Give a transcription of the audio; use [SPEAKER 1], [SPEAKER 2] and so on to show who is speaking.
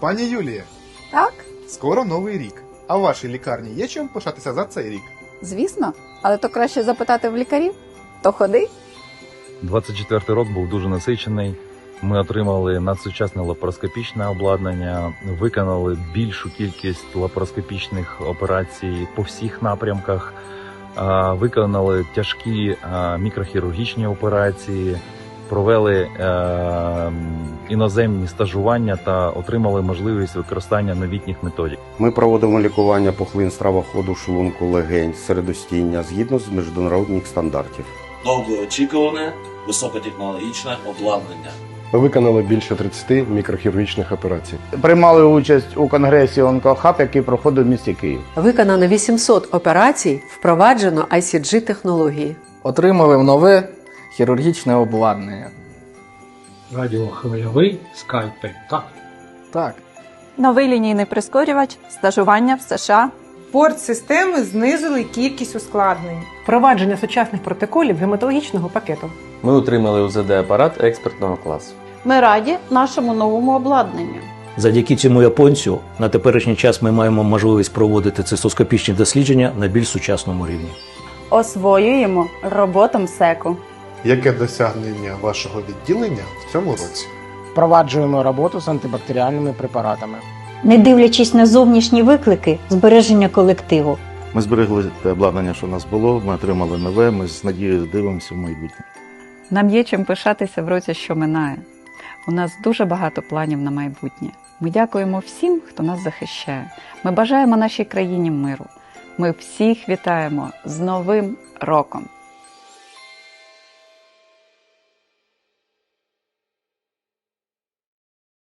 [SPEAKER 1] Пані Юлія,
[SPEAKER 2] Так,
[SPEAKER 1] скоро новий рік. А в вашій лікарні є чим пишатися за цей рік?
[SPEAKER 2] звісно, але то краще запитати в лікарів. То ходи.
[SPEAKER 3] 24 рік був дуже насичений. Ми отримали надсучасне лапароскопічне обладнання, виконали більшу кількість лапароскопічних операцій по всіх напрямках, виконали тяжкі мікрохірургічні операції, провели е, іноземні стажування та отримали можливість використання новітніх методик.
[SPEAKER 4] Ми проводимо лікування пухлин стравоходу, шлунку, легень, середостіння згідно з міжнародних стандартів.
[SPEAKER 5] довгоочікуване високотехнологічне обладнання.
[SPEAKER 6] Ми виконали більше 30 мікрохірургічних операцій.
[SPEAKER 7] приймали участь у конгресі «Онкохаб», який проходив в місті Київ.
[SPEAKER 8] Виконано 800 операцій, впроваджено ICG технології.
[SPEAKER 9] Отримали нове хірургічне обладнання.
[SPEAKER 10] Радіохвильовий скальпель. Так.
[SPEAKER 9] Так,
[SPEAKER 11] Новий лінійний прискорювач, стажування в США.
[SPEAKER 12] Порт-системи знизили кількість ускладнень.
[SPEAKER 8] Впровадження сучасних протоколів гематологічного пакету.
[SPEAKER 10] Ми отримали УЗД-апарат експертного класу.
[SPEAKER 11] Ми раді нашому новому обладнанню.
[SPEAKER 5] Завдяки цьому японцю на теперішній час ми маємо можливість проводити цистоскопічні дослідження на більш сучасному рівні.
[SPEAKER 11] Освоюємо роботу МСЕКу.
[SPEAKER 1] Яке досягнення вашого відділення в цьому році?
[SPEAKER 7] Впроваджуємо роботу з антибактеріальними препаратами.
[SPEAKER 12] Не дивлячись на зовнішні виклики, збереження колективу.
[SPEAKER 4] Ми зберегли те обладнання, що у нас було. Ми отримали нове. Ми з надією дивимося в майбутнє.
[SPEAKER 2] Нам є чим пишатися в році, що минає. У нас дуже багато планів на майбутнє. Ми дякуємо всім, хто нас захищає. Ми бажаємо нашій країні миру. Ми всіх вітаємо з Новим роком!